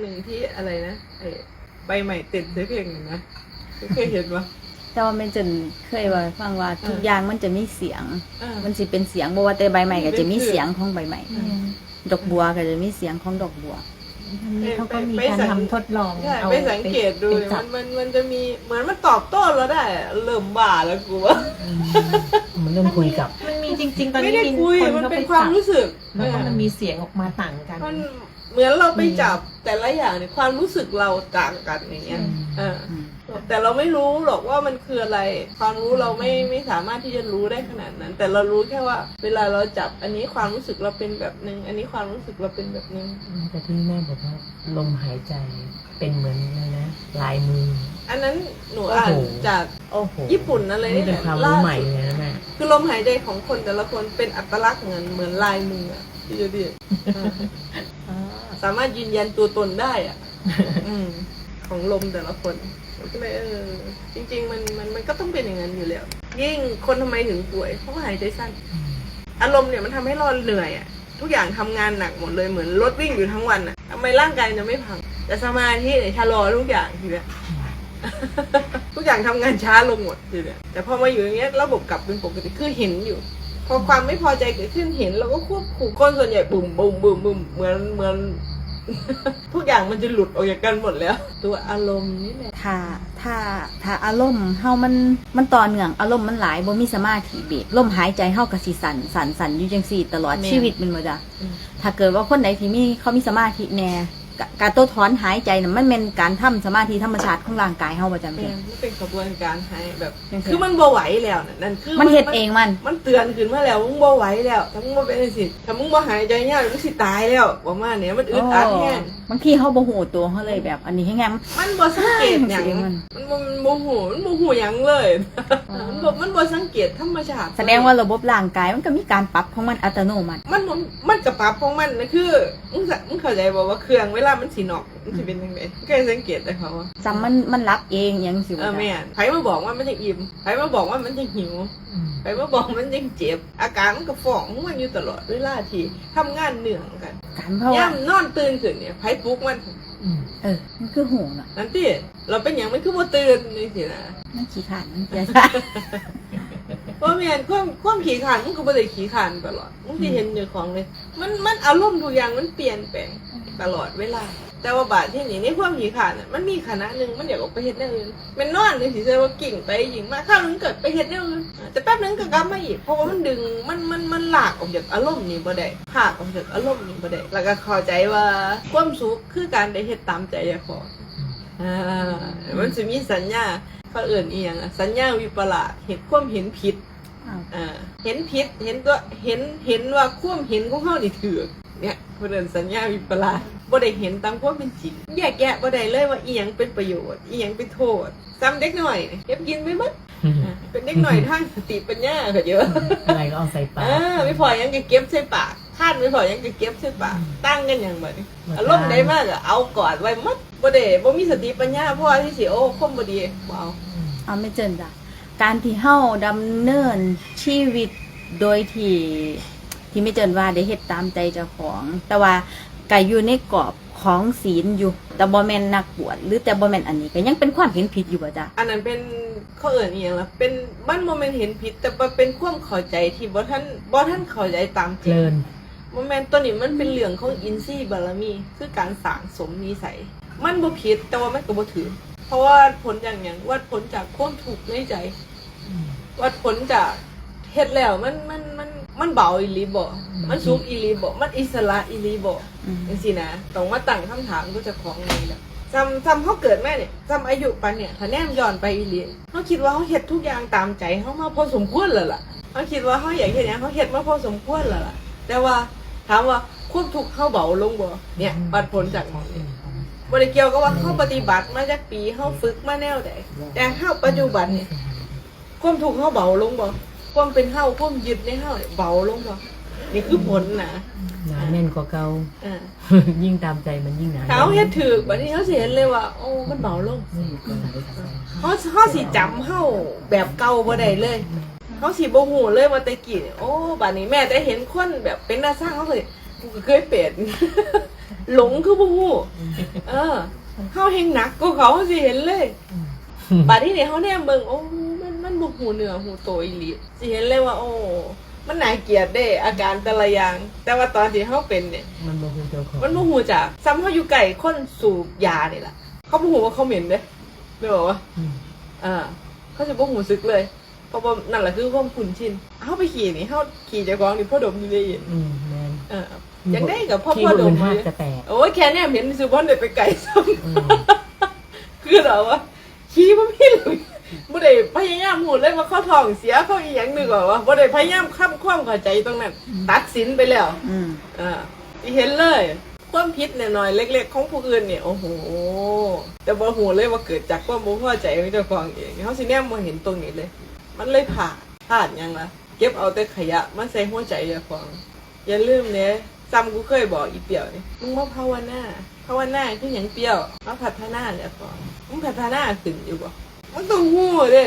หนึ่งที่อะไรนะไอ้ใบใหม่ติดเสียเพลงหนึ่งนะเคยเห็นปะแต่ว่าแม่นจนเคยว่าฟังว่าทุกเออออย่างมันจะมีเสียง อ่า มันสิเป็นเสียงบ่ว่าแต่ใบใหม่ก็จะมีเสียงของใบใหม่อืมดอกบัวก็จะมีเสียงของดอกบัวอันนี้เขาก็มีการทำทดลองใช่เอาไปสังเกตดูไปมัจับนมันมันจะมีเหมือนมันตอบโต้เราได้อะเริ่มบ้าแล้วกูว่ามันเริ่มคุยกับ มันมีจริง ๆ ตอนไม่นี้ได้มีคุยคนมันเขาเป็ไปนความจับรู้สึก แล้วก็มันมีเสียงออกมาต่างกัน มัน เหมือนเราไปจับแต่ละอย่างเนี่ยความรู้สึกเราต่างกันอย่างเงี้ยอืมเอออืมแต่เราไม่รู้หรอกว่ามันคืออะไร ความรู้เราไม่ไม่สามารถที่จะรู้ได้ขนาดนั้น แต่เรารู้แค่ว่า เวลาเราจับอันนี้ความรู้สึกเราเป็นแบบนึง อันนี้ความรู้สึกเราเป็นแบบนึงแต่ที่แม่บอกว่าลมหายใจเป็นเหมือนอะไรนะลายมือ อันนั้นหนูอ่านโอ้โหจากโอ้โหญี่ปุ่นอะไรนี่นี่เป็นความรู้ใหม่เลยนะแม่คือลมหายใจของคนแต่ละคนเป็นอัตลักษณ์เหมือนเหมือนลายมืออะพี่จูดี้เออ สามารถยืนยันตัวตนได้อะ อืม ของลมแต่ละคนมันก็เลยเออ จริง ๆ มันมันมันก็ต้องเป็นอย่างนั้นอยู่แล้ว ยิ่งคนทำไมถึงป่วยเพราะว่าหายใจสั้น อารมณ์เนี่ยมันทำให้เราเหนื่อยอะทุกอย่างทำงานหนักหมดเลยเหมือนรถวิ่งอยู่ทั้งวันอะทำไมร่างกายจะไม่พัง แต่สมาธิเนี่ยชะลอทุกอย่างทีเนี้ยทุกอย่างทำงานช้าลงหมดทีเนี้ยแต่พอมาอยู่อย่างเงี้ยระบบกลับเป็นปกติคือเห็นอยู่ พอความไม่พอใจเกิดขึ้นเห็นเราก็ควบคุมคนส่วนใหญ่บุ่มบุ่มบุ่มบุ่มเหมือนเหมือน ทุกอย่างมันจะหลุดออกจากกันหมดแล้ว ตัวอารมณ์นี่แหละถ้าถ้าถ้าอารมณ์เฮามันมันต่อเนื่องอารมณ์มันหลายบ่มีสมาธิเบรกลมหายใจเฮาก็สิสั่นสั่นสั่นอยู่จังซี่ตลอดแม่นชีวิตแมันบ่จ้ะอืมถ้าเกิดว่าคนใดที่มีเขามีสมาธิแน่ กะการโต้ถอนหายใจน่ะมันเป็นการทำสมาธิธรรมชาติของร่างกายเฮาบ่จ้ะแม่แม่งมันเป็นกระบวนการให้แบบยังไงคือมันบ่ไหวแล้วน่ะนั่นคือมันเฮ็ดเองมัน มันเตือนขึ้นมาแล้วมึงบ่ไหวแล้วถ้ามึงบ่เป็นสิถ้ามึงบ่หายใจยากมึงสิตายแล้วประมาณเนี้ยมันอึดอัดแห้งบางทีเขาบ่หูตัวเขาเลยแบบ อันนี้ให้แงมมันบ่สังเกตหยังเสียงมัมันนบ่มันบ่หูมันบ่หูหยังเลยมันบ่มันบ่สังเกตธรรมชาติแสดงว่าระบบร่างกายมันก็มีการปรับของมันอัตโนมัติ มันบ่มันกระปรับของมันนะคือมึงสะมึงเข้าใจบ่ว่าเครื่องเวลามันสินอกมันสิเป็นจังไดเคยสังเกตได้เขาว่าจำมันมันรับเองอยังสิเอว่าอแม่นไผมาบอกว่ามันจะอิ่มไผมาบอกว่ามันจะหิวอืมไผมาบอกมันจะเจ็บ อาการมันก็ฟ้องของมันอยู่ตลอดเวลาที่ทำงานเหนื่อยกันการเพราะว่าย่ำนอนตื่นขึ้นเนี่ยไผปลุกมันอืมเออ มันคือหูน่ะนั่นที่เราเป็นอย่างมันคือบ่ตื่นนี่สินะมันขี้ขลาดมันเสียใจเพราะแม่นความความขี้ขานมันก็บ่ได้ขี้ขานตลอดมันสิเห็นอยู่ของเลย มันมันอารมณ์ทุกอย่างมันเปลี่ยนแปลง ตลอดเวลา แต่ว่าบาดที่นี่ในความขี้ขานน่ะมันมีคณะหนึงมันอยากออกไปเฮ็ดอย่างอื่นมันนอนเลยสิเจอว่ากิ่งไปหญิงมาข้าวหนึงเกิดไปเฮ็ดอย่างอื่นแต่แป๊บนึงก็กลับมาอีกเพราะว่ามันดึงมันมันมันหลากออกจากอารมณ์นี้บ่ได้หากออกจากอารมณ์นี้บ่ได้แล้วก็เข้าใจว่าความสุขคือการได้เฮ็ดตามใจเจ้าของอ่ามันจะมีสัญญาเขาเอื่นอีหยังอะสัญญาวิปลาสเห็นความเห็นผิดอ้าวอ่าเห็นผิดเห็นตัวเห็นเห็นว่าความเห็นของเขานี่ถือ เนี่ยเพื่อนสัญญาวิปลาสบ่ได้เห็นตามความเป็นจริงแยกแยะบ่ได้เลยว่าอีหยังเป็นประโยชน์อีหยังเป็นโทษซ้ำเด็กหน่อยเก็บกินไปหมดอ่าเป็นเด็กหน่อยทางสติปัญญาก็เยอะอะไรก็เอาใส่ปากอ่าไม่พอยังจะเก็บใส่ปากคาดไม่พอยังจะเก็บใส่ปากตั้งกันอย่างแบบนี้เหมือนกันอารมณ์ได้มากอะเอากอดไว้หมัดบ่ได้บ่มีสติปัญญาเพราะว่าที่สิโอ้คมบ่ดีบ่เอาเอาไม่เจนจ้ะการที่เฮาดำเนินชีวิตโดยที่ ที่ไม่เจนว่าได้เฮ็ดตามใจเจ้าของ แต่ว่าก็อยู่ในกรอบของศีลอยู่ แต่บ่แม่นนักบวชหรือแต่บ่แม่นอันนี้ก็ยังเป็นความเห็นผิดอยู่บ่จ้ะอันนั้นเป็นเขาเอิ้นอีหยังล่ะเป็นมันบ่แม่นเห็นผิด แต่ว่าเป็นความเข้าใจที่บ่ทันบ่ทันเข้าใจตามจเพริงลินบ่แม่นตัวนี้มันเป็นเรื่องของอินทรีย์บารมี คือการสร้างสมนิสัย มันบ่ผิดแต่ว่ามันก็บ่ถือ เพราะว่าผลอย่างหยังวัดผลจากความทุกข์ในใจอืมวัดผลจากเฮ็ดแล้วมันมันมัน มันเบาอีหลีบ่มันสุขอีหลีบ่มันอิสระอีหลีบ่อืมจังซี่นะต้องมาตั้งคำถามก็จะของนี่แหละจำจำเขาเกิดแม่เนี่ยจำอายุปันเนี่ยถ้าแนมย้อนไปอีหลีเขาคิดว่าเขาเฮ็ดทุกอย่างตามใจเขามาพอสมควรแล้วล่ะเขาคิดว่าเขาอยากเฮ็ดหยังเขาเฮ็ดมาพอสมควรแล้วล่ะ แต่ว่าถามว่าควบทุกข์เขาเบาลงบ่เนี่ยวัดผลจากหมองนี้บ่ได้เกี่ยวกับว่าเขาปฏิบัติมาจากปีเขาฝึกมาแนวใดแต่เฮาปัจจุบันเนี่ยความถูกข์เขาเบาลงบ่ ความเป็นเฮาความยึดในเฮาเนี่ยเบาลงบ่นี่คือผลนะหนาแน่นกว่าเก่าอ่ายิ่งตามใจมันยิ่งหนาเขาเฮ็ดถือบัดนี้เขาสิเห็นเลยว่า โอ้มันเบาลงอืมก็หนาได้สักเขาเขาสิจำเฮาแบบเก่าบ่ได้เลยเขาสิบ่ฮู้เลยว่าแต่กี้เนี่ยโอ้บัดนี้แม่ได้เห็นคนแบบเป็นหน้าสร้างเขาเลยกูก็เคยเป็นหลงคือบ่ฮู้เออเฮาเฮงหนักก็เขาสิเห็นเลยบัดที่นี่เขาแนมเบิ่งโอ้มันมัน บุกหูเหนือหูโตอีหลีสิเห็นเลยว่า โอ้ มันน่าเกลียดเด้ อาการแต่ละอย่าง แต่ว่าตอนที่เขาเป็นเนี่ย มันโมโหเจ้าของมันบ่หูจากซ้ำเขาอยู่ไก่คนสูบยานี่แหละเขาบ่หูว่าเขาเหม็นเด้ไม่บอกว่าอืมอ่าเขาจะบ่หูซึกเลยเพราะว่านั่นแหละคือความคุ้นชินเขาไปขี่นี่เขาขี่เจ้าของนี่พ่อดมอยู่ได้ยินอืมแมนเอออยังได้กับพ่อที่พ่อดอื่มนเลห้างยจะแตก โอ้ยแค่เนี้ยเห็นซื้อบอลเด็ไปไก่ซ้ำอืมคือเราว่าขี้มันไม่หลุย บ่ได้พยายามหูเลยว่าเข้าท้องเสียเข้าอีหยังนึกว่าบ่ได้พยายามค้ำความเข้าใจตรงนั้น ตัดสินไปแล้วอืมอ่าที่เห็นเลย ความผิดหน่อยๆเล็ก ๆ ของผู้อื่นเนี่ยโอ้โห แต่บ่หูเลยว่าเกิดจากความบ่พอใจของเจ้าของเองเขาสิแนมบ่เห็นตรงนี้เลย มันเลยผ่านผ่านหยังล่ะเก็บเอาแต่ขยะมาใส่หัวใจเจ้าของ อย่าลืมเนี่ยจำกูเคยบอกอีเปียวนี่มึงมาภาวนาภาวนาคือหยังเปียวมาพัฒนาเนี่ยก่อนมึงพัฒนาขึ้นอยู่บ่ มึงต้องหู้เด้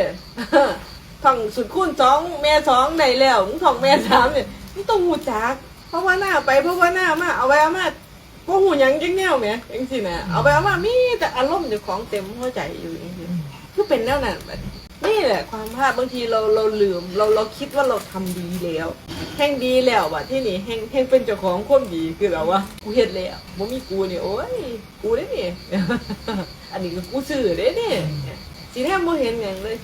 ท่องสุดคูณสองแม่สองได้แล้วมึงท่องแม่สามเนี่ยมึงต้องหูจักภาะว่าหน้าไปภาะว่าหน้ามาเอาไว้เอามาบ่หูยังจังแนวแหมจังซี่นะเอาไปเอามามีแต่อารมณ์เจ้าของเต็มหัวใจอยู่จังซี่คือเป็นแนวนั้นบัดนี้นี่แหละความพลาดบางทีเราเราลืมเราเราคิดว่าเราทำดีแล้ว แห่งดีแล้วว่ะที่นี่แห่งแห่งเป็นเจ้าของคนดีคือเราว่ากูเฮ็ดแล้วบ่มีกูเนี่ยโอ้ยกูได้นี่ยอันนี้ก็กูซื้อได้นี่ย สิแทบบ่เห็นหยังเลย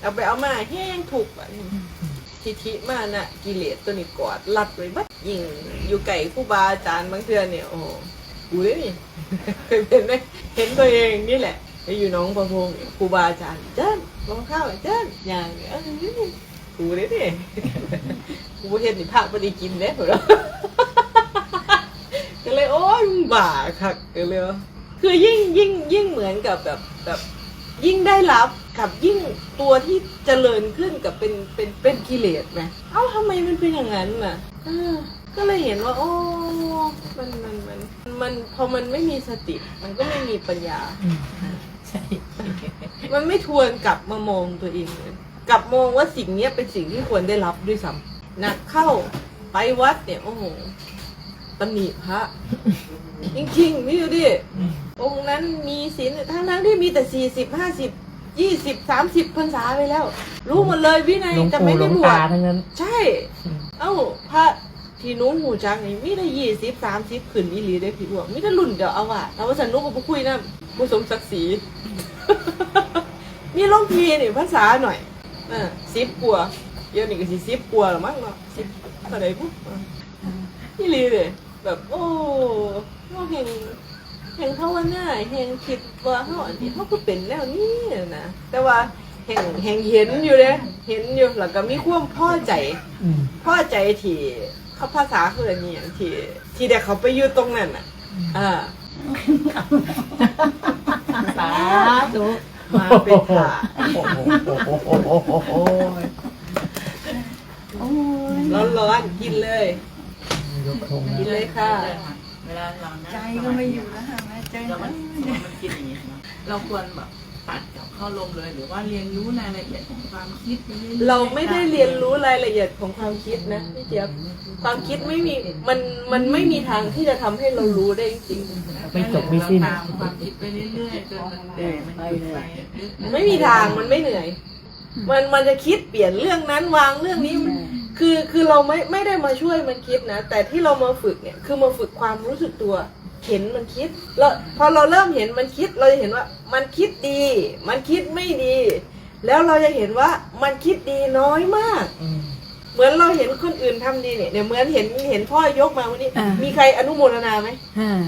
เอาไปเอามาแห้งถูกอะทิฐิมาน่ะกิเลสตัวนี้กอดรัดไว้บัดยิงอยู่ไก่ครูบาอาจารย์บางเทื่อเนี่ยโอ้โหกูได้นี่เคยเป็นไหมเห็นตัวเองนี่แหละไปอยู่น้องประพงครูบาอาจารย์เจ้นลองข้าวเจ้นอย่างเออกูได้นี่กูเห็นนี่ภาคบ่ได้กินเด้เหรอก็เลยโอ้ยบ้าคักเลยคือยิ่งยิ่งยิ่งเหมือนกับแบบแบบ ยิ่งได้รับกับยิ่งตัวที่เจริญขึ้นกับเป็นเป็นเป็นกิเลสไหมเอ้าทำไมมันเป็นอย่างนั้นน่ะเออก็เลยเห็นว่า โอ้มันมันมันมันพอมันไม่มีสติ มันก็ไม่มีปัญญาอืมใช่มันไม่ทวนกลับมามองตัวเองเลยกลับมองว่าสิ่งเนี้ยเป็นสิ่งที่ควรได้รับด้วยซ้ำหนักเข้าไปวัดเนี่ยโอ้โห ตำหนิพระ จริงๆนี่ดูดิอืมองค์นั้นมีศีลทั้งทั้งๆที่มีแต่สี่สิบห้าสิบยี่สิบสามสิบพรรษาไปแล้ว รู้หมดเลยวินัยหลวงแต่ปู่ไม่หลได้วงบวตาชทั้งนั้น ใช่ อืม เอ้าพระที่หนู้หูจักนี่มีได้ยี่สิบสามสิบขึ้นอีหลีได้ผิดหวังมีแต่รุ่นเดียวเอาว่ะแต่ว่าฉันนุกกับคุยนะผู้สมศักดิ์ศรี มีหลวงพีนี่ภาษาหน่อยอ่าสิบกว่าเดี๋ยวนี้ก็สิสิบกว่าหรือมั้งเนาะสิบเท่าไหร่ปุ๊บอะอีหลีเลย แบบโอ้เราเห็นเห็นเขาว่าหน้าเห็นคิดว่าเขาอันนี้เขาก็เป็นแล้วนี่นะแต่ว่าเห็นเห็นเห็นอยู่เลยเห็นอยู่แล้วก็มีความพอใจอืมพอใจที่เขาภาษาคืออันนี้อย่างที่ที่เด็กเขาไปอยู่ตรงนั้นอะอ่าสาธุมาเป็นผ่าโอ้โหโอ้โหโอ้โหโอ้โหโอ้ยร้อนๆกินเลย ยกธงกินนะเลยค่ะ เวลาเรานั่งใจก็ไม่อยู่แล้วค่ะแม่ใจแล้วมันมันคิดอย่างนี้นะเราควรแบบตัดกับเข้าลมเลย หรือว่าเรียนรู้รายละเอียดของความคิดไปอยๆเราไม่ได้เรียนรู้รายละเอียดของความคิดนะพี่เจี๊ยบความคิดไม่มีมันมันไม่มีทางที่จะทำให้เรารู้ได้จริงไม่จบไม่สิ้น เราตามความคิดไปเรื่อยๆจนมันเหนื่อยมันหยุดไปๆไม่มีทางมันไม่เหนื่อย มันมันจะคิดเปลี่ยนเรื่องนั้นวางเรื่องนี้มัน คือคือเราไม่ไม่ได้มาช่วยมันคิดนะ แต่ที่เรามาฝึกเนี่ยคือมาฝึกความรู้สึกตัว เห็นมันคิดแล้วพอเราเริ่มเห็นมันคิดเราจะเห็นว่ามันคิดดี มันคิดไม่ดี แล้วเราจะเห็นว่ามันคิดดีน้อยมากอืมเหมือนเราเห็นคนอื่นทำดีเนี่ยเนี่ยเหมือนเห็นเห็นพ่อยกมาวันนี้อ่ามีมีใครอนุโมทนาไหมอ่า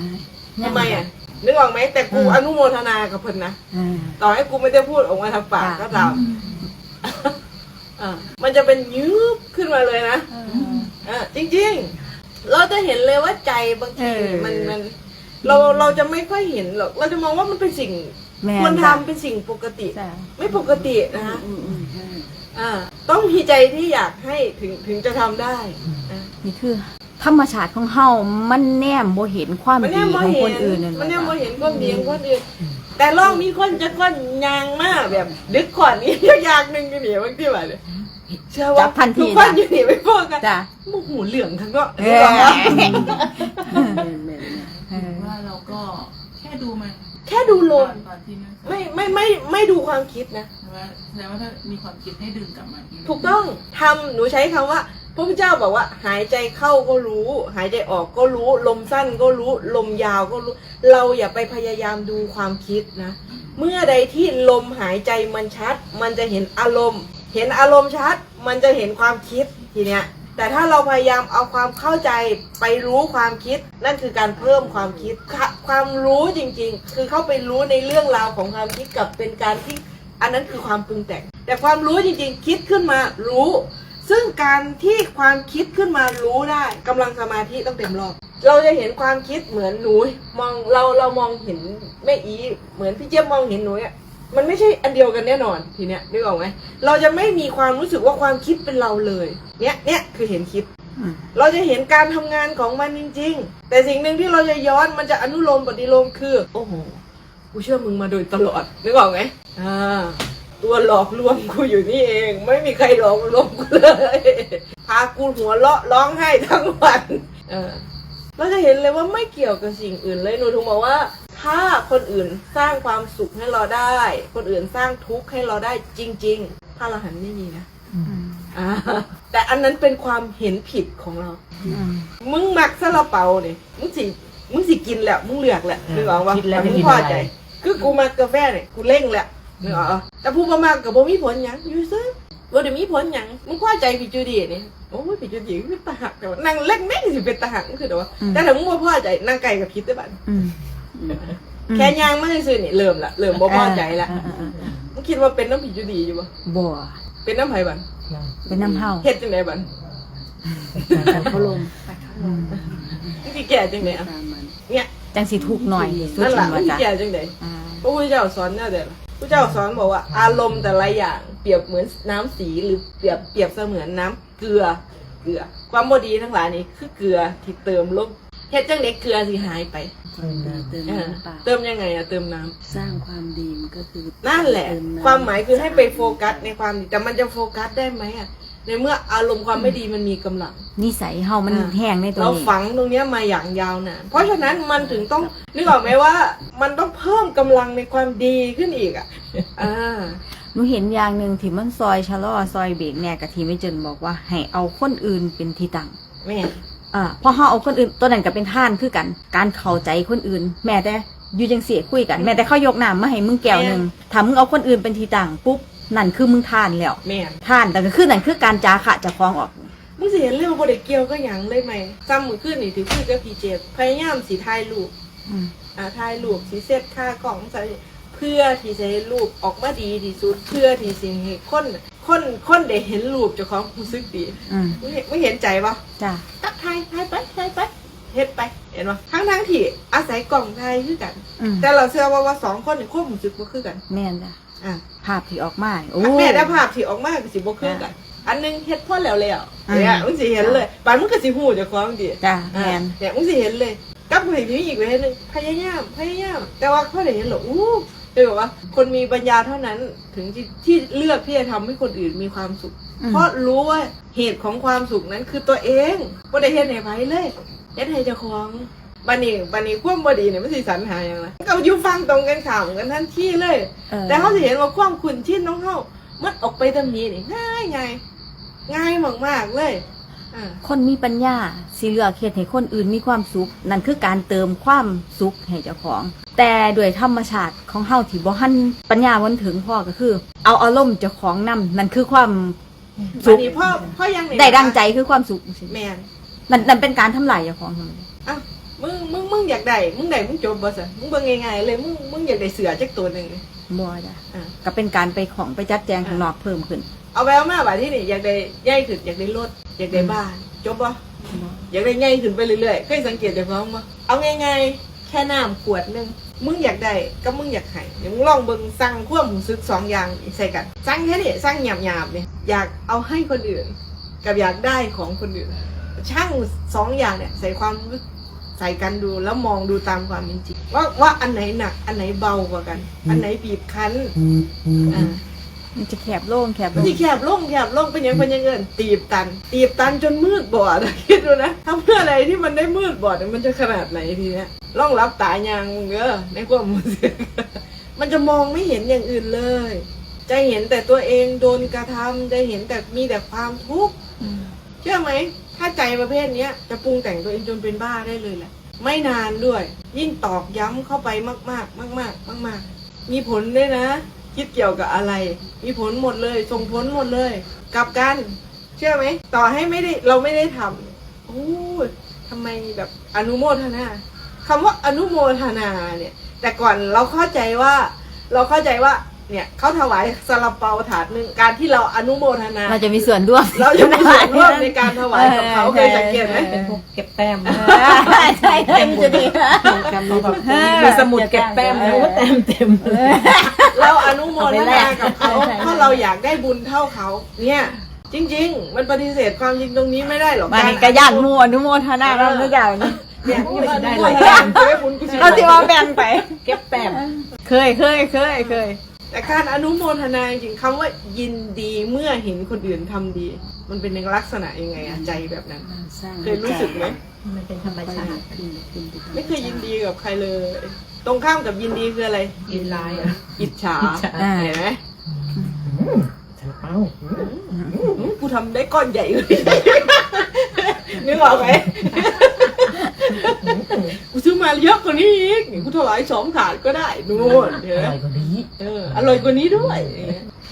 ทำไมอะนึกออกไหมแต่กูอืมอนุโมทนากับเพิ่นนะอ่าต่อให้กูไม่ได้พูดออกมาทางปากก็ตาม อ่ามันจะเป็นยืบขึ้นมาเลยนะอ่าจริงๆ เราจะเห็นเลยว่าใจบางทีเออ มันมัน เราเราจะไม่ค่อยเห็นหรอกเราจะมองว่ามันเป็นสิ่งแม่ควรจ้ะทำเป็นสิ่งปกติ จ้ะไม่ปกตินะคะอืมอืมอืมอ่า ต้องมีใจที่อยากให้ถึงถึงจะทำได้อ่านี่คือ ธรรมชาติของเฮามันแนมบ่เห็นความมันดีเนี่ยขมาองเห็คนนอื่นนั่นแหมันละเนี่ยมาจ้ะเห็นความดีของคนอื่น แต่ลองมีคนจะก้อนยางมากแบบ ดึกขวานนี้ยากหนึ่งกันเนี่ยบางทีว่าเลยเชื่อว่าจับพันทีทุกคนอยู่นี่ไม่พอกันจ้ะมูหูเหลืองทั้งก็เออเออว่าก็แค่ดูมันแค่ดูลมตอนที่นั่งไม่ไม่ไม่ไม่ดูความคิดนะแสดงว่าแสดงว่าถ้ามีความคิดให้ดึงกลับมาทีถูกต้องทำหนูใช้คำว่า พระพุทธเจ้าบอกว่า หายใจเข้าก็รู้ หายใจออกก็รู้ ลมสั้นก็รู้ ลมยาวก็รู้ เราอย่าไปพยายามดูความคิดนะ เมื่อใดที่ลมหายใจมันชัด มันจะเห็นอารมณ์ เห็นอารมณ์ชัด มันจะเห็นความคิดทีเนี้ยแต่ถ้าเราพยายามเอาความเข้าใจไปรู้ความคิด นั่นคือการเพิ่มความคิดคความรู้จริงๆ คือเข้าไปรู้ในเรื่องราวของความคิดกับเป็นการที่ อันนั้นคือความปรุงแต่ง แต่ความรู้จริงๆ คิดขึ้นมารู้ ซึ่งการที่ความคิดขึ้นมารู้ได้กำลังสมาธิต้องเต็มรอบ เราจะเห็นความคิดเหมือนหนูมองเราเรามองเห็นแม่อีเหมือนพี่เจี๊ยบมองเห็นหนูเนี่ยมันไม่ใช่อันเดียวกันแน่นอนทีเนี้ยนึกออกไหมเราจะไม่มีความรู้สึกว่าความคิดเป็นเราเลย เนี้ยเนี้ยคือเห็นคิด อืมเราจะเห็นการทำงานของมันจริง ๆ แต่สิ่งหนึ่งที่เราจะย้อนมันจะอนุโลมปฏิโลมคือ โอ้โห กูเชื่อมึงมาโดยตลอดนึกออกไหมอ่า ตัวหลอกลวงกูอยู่นี่เอง ไม่มีใครหลอกลวงกูเลยพากูหัวเราะร้องไห้ทั้งวันเออเราจะเห็นเลยว่าไม่เกี่ยวกับสิ่งอื่นเลยหนูถึงบอกว่า ถ้าคนอื่นสร้างความสุขให้เราได้ คนอื่นสร้างทุกข์ให้เราได้จริง ๆ ถ้าเราหันไม่มีนะอืมอ่าแต่อันนั้นเป็นความเห็นผิดของเราอืมมึงมักซาลาเปาเนี่ยมึงสิมึงสิกินแหละมึงเลือกแหละเออนึกออกว่าคิดแล้วมึจะงกินพออะไรใจ คือกูมักกาแฟเนี่ยกูเร่งแหละ นึกออกปะแต่ผู้บ่มากกับบ่มีผลหยังอยู่ซึบ่ได้มีผลหยังมึงพอใจพี่จูดีเนี่ยโอ้ยพี่จูดีเป็นตาหักแต่ว่านั่งเล่นแม่งสิเป็นตาหักมันคือแต่ว่าแต่ถ้ามึงบ่พอใจนั่งไกลกับพิษได้บัดอืมแค่ย่างมาซื่อๆนี่เริ่มละเริ่มบ่พอใจละเออเออเออมึงคิดว่าเป็นน้ำพี่จูดีอยู่บ่บ่เป็นน้ำไผบัดเป็นน้ำเฮาเฮ็ดจังไดบัดเขาลมอืมมึงสิแก่จังไดอะ เนี่ยจังสิทุกข์หน่อยที่สุดนั่นถึล่ะงมึว่างสิจ้ะแก่จังได อ่า พระพุทธเจ้าสอนแน่เดียว พระเจ้าสอนบอกว่า อารมณ์แต่ละอย่างเปรียบเหมือนน้ำสีหรือเปรียบเปรียบเสมือนน้ำเกลือเกลือ ความบดีทั้งหลายนี่คือเกลือที่เติมลงเฮ็ดจังเด็กเกลือสิหายไปเติมเออน้ำเปล่าเติมยังไงอะเติมน้ำสร้างความดีมันก็คือนั่นแหละเติน้ำความหมายคือให้ไปโฟกัสในความดีแต่มันจะโฟกัสได้ไหมอะ ในเมื่ออารมณ์ความไม่ดีมันมีกำลัง นิสัยเฮามันอ่า แห้งในตัวเรานี้ฝังตรงเนี้ยมาอย่างยาวนานเพราะฉะนั้นมันถึงต้องนึกออกไหมว่า มันต้องเพิ่มกำลังในความดีขึ้นอีกอะอ่า หนูเห็นอย่างหนึ่งที่มันซอยชะลอซอยเบรกแน่กับที่ไม่เจนบอกว่า ให้เอาคนอื่นเป็นที่ตั้ง แม่อ่าพอเฮาเอาคนอื่นตัวนั้นก็เป็นท่านคือกัน การเข้าใจคนอื่น แม้แต่อยู่จังเสียคุยกัน แม้แต่เขายกน้ำมาให้มึงแก้วหนึ่งถ้ามึงเอาคนอื่นเป็นที่ตั้งปุ๊บ นั่นคือมึงท่านแล้วแม่ท่านแต่ก็คือนั่นคือการจาขะจะฟ้องออก มึงสิเห็นเรื่องบ่ได้เกี่ยวก็หยังเลยไหมจำมือขึ้นนี่ถือคุยกับพี่เจฟพยายามสีถ่ายรูปอืมอ่าถ่ายรูปสีเซตค่ากล่องใส่เพื่อที่จะให้รูปออกมาดีที่สุดเพื่อที่สิให้คนคนคนได้เห็นรูปเจ้าของรู้สึกดีอืมมึงเห็นมึงเห็นใจปะ จ้าตักถ่ายถ่ายไปถ่ายไปเฮ็ดไป เห็นปะทั้งทั้งๆที่อาศัยกล่องถ่ายคือกัน อืมแต่เราเชื่อว่าว่าสองคนนี่ควบรู้สึกบ่คือกัน แม่นจ้ะ อะภาพที่ออกมาโอ้ แม่ได้ภาพที่ออกมาก็สิบ่คือกัน อันหนึงเฮ็ดพ่อแล้วแล้วอืมเนี่ยมึงสิเห็นเลยบานมึงก็สิฮู้เจ้าของดิจ้ะอะแม่นเนี่ยมึงสิเห็นเลยกับผู้หญิงอีกเวยหนึงพยายามพยายาม แต่ว่าพ่อได้เห็นเหรออู้เลยบอกว่า คนมีปัญญาเท่านั้นถึงที่ที่เลือกที่จะทำให้คนอื่นมีความสุข อืม เพราะรู้ว่าเหตุของความสุขนั้นคือตัวเองบ่ได้เฮ็ดให้ไผเลยเฮ็ดให้เจ้าของ บัดนี้บัดนี้ความบ่ดีเนี่ยมันสิสรรหาหยังล่ะก็อยู่ฟังตรงกันข้ามกันทันทีเลยออ แต่เขาจะเห็นว่าความคุ้นชินของเขามันออกไปทำนี้นี่ง่ายง่ายง่ายมากๆเลยอ่าคนมีปัญญาสิเลือกเฮ็ดให้คนอื่นมีความสุข นั่นคือการเติมความสุขให้เจ้าของ แต่ด้วยธรรมชาติของเฮาที่บ่หันปัญญาวันถึงพ่อก็คือ เอาอารมณ์เจ้าของนำนั่นคือความสุอัขนนี้พ่อพ่อยังหนได้ดังใจคือความสุขแมนนั่นนั่นเป็นการทำลายเจ้าของทำไม อ้าว มึงมึงมึงอยากได้มึงได้มึงจบบ่สะมึงเบิ่งง่ายๆเลยมึงมึงอยากได้เสือจักตัวหนึ่งบ่จ้ะอ่า ก็เป็นการไปของไปจัดแจงข้างนอกเพิ่มขึ้นเอาไปเอามาแบบที่นี่อยากได้ใหญ่ขึ้นอยากได้รถอยากได้บ้านจบบ่อยากได้ใหญ่ขึ้นไปเรื่อยๆเคยสังเกตได้บ้างบ่เอาง่ายๆแค่น้ำขวดหนึงมึงอยากได้กับมึงอยากให้เดี๋ยวมึงลองเบิ่งสั่งความรู้สึกสองอย่างใส่กันสั่งแค่นี้สั่งหยาบๆเนี่ยอยากเอาให้คนอื่น กับอยากได้ของคนอื่นช่างสองอย่างเนี่ยใส่ความรู้ ใส่กันดูแล้วมองดูตามความเป็นจริงว่าว่าอันไหนหนัก อันไหนเบากว่ากัน อันไหนบีบคั้นอ่ามันจะแคบโล่งแคบมันโล่งที่แคบลงแคบลงเป็นหยังเป็นหยังเงินตีบตัน ตีบตันจนมืดบอดอะคิดดูนะทำเพื่ออะไรที่มันได้มืดบอดเนี่ยมันจะขนาดไหนทีเนี้ยล่องรับตายางมึงเออในความมือเสียมันจะมองไม่เห็นอย่างอื่นเลย จะเห็นแต่ตัวเองโดนกระทำจะเห็นแต่มีแต่ความทุกข์อืมเชื่อไหม ถ้าใจประเภทเนี้ยจะปรุงแต่งตัวเองจนเป็นบ้าได้เลยแหละ ไม่นานด้วย ยิ่งตอกย้ำเข้าไปมากๆ มากๆ มาก ๆ มีผลด้วยนะ คิดเกี่ยวกับอะไร มีผลหมดเลย ส่งผลหมดเลย กลับกัน เชื่อไหม ต่อให้ไม่ได้เราไม่ได้ทำโอ้ทำไมแบบอนุโมทนาคำว่าอนุโมทนาเนี่ย แต่ก่อนเราเข้าใจว่า เราเข้าใจว่า เนี่ยเขาถวายซาลาเปาถาดหนึ่งการที่เราอนุโมทนา เราจะมีส่วนร่วม เราจะมีส่วนร่วมในการถวายกับเขาเคยสังเกตไหมเป็นพวกเก็บแต้มเออใช่ใช่มันจะดีกรรมนี้แบบมีสมุดเก็บแต้มรู้ว่าแต้มเต็มเลยเราอนุโมทนากับเขาเอาไปแลกเพราะเราอยากได้บุญเท่าเขา เนี่ยจริง ๆ มันปฏิเสธความจริงตรงนี้ไม่ได้หรอกมานี่กระยานมูอนุโมทนาเราทุกอย่างนี่เนี่ยโอ้อนุยได้โมหลายทแต้นามเพื่อบุญกุศลเราที่ว่าแบ่งไป เก็บแต้มเคยเคยเคยเคย แต่การอนุโมทนาจริงๆคำว่ายินดีเมื่อเห็นคนอื่นทำดี มันเป็นในลักษณะยังไงอะใจแบบนั้นสร้างเคยรู้สึกไหมมันเป็นธรรมชาติขึ้นขึ้นไปไม่เคยยินดีกับใครเลย ตรงข้ามกับยินดีคืออะไรยินร้ายอะอิจฉาอิจฉาเห็นไหมฉันเป้าอื้อกูทำได้ก้อนใหญ่เลยนึกออกไหม กูซื้อมาเยอะกว่านี้อีกนี่กูถวายสองถาดก็ได้นู่นเห็นอไหมร่อยกว่านี้ เอออร่อยกว่านี้ด้วย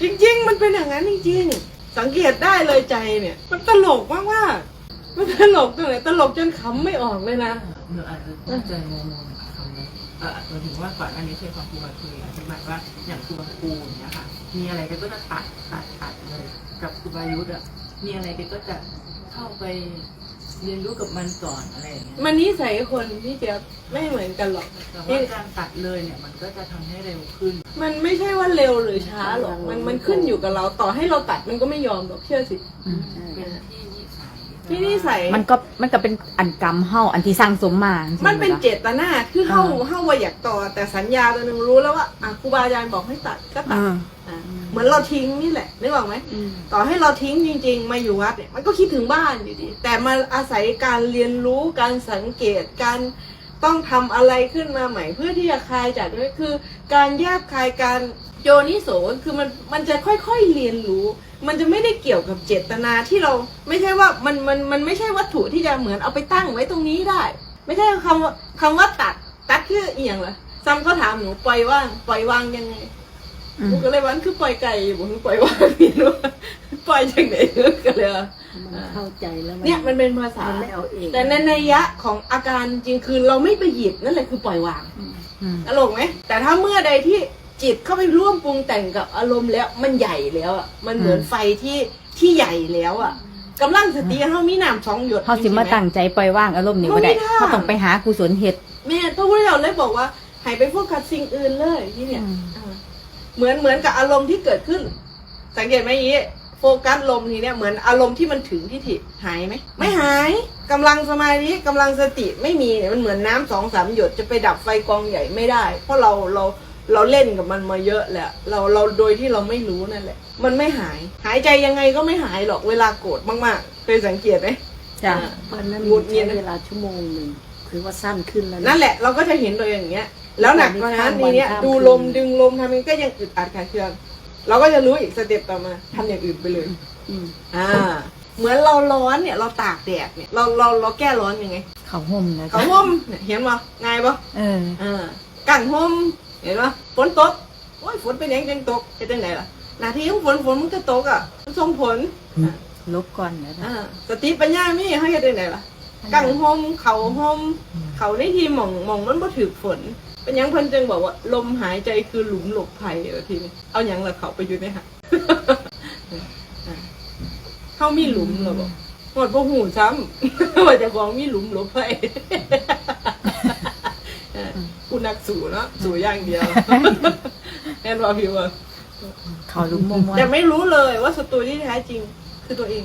จริง ๆ มันเป็นอย่างนั้นจริงๆ สังเกตได้เลยใจเนี่ย มันตลกมากๆมันตลกตรงไหนตลกจนขำไม่ออกเลยนะหนูอาจจะเข้าใจงงๆกับคำนี้เออหมายถึงว่าก่อนหน้านี้เคยฟังครูมาคุยอธิบายว่าอย่างครูบาคูอย่างเนี้ยค่ะ มีอะไรแกก็จะตัดตัดตัดเลย กับครูบายุทธอะมีอะไรแกก็จะเข้าไป เรียนรู้กับมันก่อนอะไรอย่างเงี้ยมันนิสัยคนที่จะไม่เหมือนกันหรอก แต่ว่าการตัดเลยเนี่ยมันก็จะทำให้เร็วขึ้น มันไม่ใช่ว่าเร็วหรือช้าหรอก มันมันขึ้นอยู่กับเราต่อให้เราตัดมันก็ไม่ยอมหรอกเชื่อสิเป็นที่นิสัยที่นิสัยมันก็มันก็เป็นอันกรรมเฮาอันที่สร้างสมมาจริงๆมันเป็นจ้ะเจตนาคือเข้าอ่าเข้าว่าอยากต่อแต่สัญญาตัวหนึ่งรู้แล้วว่าอะครูบาอาจารย์บอกให้ตัดก็ตัดอ่า อะ เหมือนเราทิ้งนี่แหละนึกออกไหมอืมต่อให้เราทิ้งจริง ๆ มาอยู่วัดเนี่ยมันก็คิดถึงบ้านอยู่ดีแต่มาอาศัยการเรียนรู้การสังเกตการต้องทำอะไรขึ้นมาใหม่เพื่อที่จะคลายจากด้วยคือ การแยบคายการโยนิโสคือมันมันจะค่อยๆเรียนรู้ มันจะไม่ได้เกี่ยวกับเจตนาที่เราไม่ใช่ว่ามันมันมันไม่ใช่วัตถุที่จะเหมือนเอาไปตั้งไว้ตรงนี้ได้ ไม่ใช่คำว่าคำว่าตัดตัดคือเอียงเหรอซ้ำเขาถามหนูปล่อยว่างปล่อยวางยังไงอืม กูก็เลยวันคือปล่อยไก่ผมปล่อยวางนี่รู้ปล่อยจากไหนก็เลยว่ามันเข้าใจแล้วเนี่ยมันเป็นภาษา มันไม่เอาเองแต่ในนัยยะของอาการจริงคือเราไม่ไปหยิบนั่นแหละคือปล่อยวางอืมตลกไหมแต่ถ้าเมื่อใดที่จิตเข้าไปร่วมปรุงแต่งกับอารมณ์แล้วมันใหญ่แล้วอะมันเหมือนไฟที่ที่ใหญ่แล้วอะกำลังสติเขามีน้ำสองหยดเฮาสิมาตั้งใจปล่อยวางอารมณ์นี่บ่ได้เฮาต้องไปหากุศลเฮ็ดแม่พระพุทธเจ้าเลยบอกว่าใหายไปโฟกัสสิ่งอื่นเลยที่เนี่ยอืมอ่า เหมือนเหมือนกับอารมณ์ที่เกิดขึ้น สังเกตไหมยี้โฟกัสลมทีเนี้ยเหมือนอารมณ์ที่มันถึงที่ถิหายไหมไม่หายกำลังสมาธิกำลังสติไม่มีเนี่ยมันเหมือนน้ำสองสามหยดจะไปดับไฟกองใหญ่ไม่ได้ เพราะเราเราเราเล่นกับมันมาเยอะแหละเราเราโดยที่เราไม่รู้นั่นแหละ มันไม่หาย หายใจยังไงก็ไม่หายหรอกเวลาโกรธมากๆเคยสังเกตไหมจ้ะอ่าวันนั้นหงุดหงิดใช้เวลาชั่วโมงหนึ่งถือว่าสั้นขึ้นแล้วนั่นแหละเราก็จะเห็นตัวเองอย่างเงี้ย แล้วหนักกว่านั้นวันทีเนี้ยข้ามดูคืนลมดึงลมทำมันก็ยังอึดอัดขาดเคือง เราก็จะรู้อีกสเต็ปต่อมาทำอย่างอื่นไปเลยอืมอ่า เหมือนเราร้อนเนี่ย เราตากแดดเนี่ยเราเราเราแก้ร้อนยังไงเขาห่มนะเขาจ้ะห่มเนี่ยเห็นปะง่ายปะเออ อ่ากังห่มเห็นปะฝนตกโอ้ยฝนเป็นยังจังตกจะจังไหนล่ะหน้าที่ของฝนฝนมันก็ตกอะมันส่งผลลบก่อนนะจ้ะอ่าสติปัญญามีเขาจะจังไหนล่ะ กังห่มเขาห่มเขาในที่หม่องหม่องมันบ่ถือฝน เป็นหยังเพิ่นจึงบอกว่า ลมหายใจคือหลุมหลบภัยเออทีนี้เอาหยังละเขาไปอยู่ในหัก เขามีหลุมเหรอบอกหมดพวกหูซ้ำ ว่าเจะของมีหลุมหลบภัย เออกูนักสู่เนาะสู่อย่างเดียวแอนว่าพี่ว่า เขาลุมมมแต่ไม่รู้เลยว่าศัตรูที่แท้จริงคือตัวเอง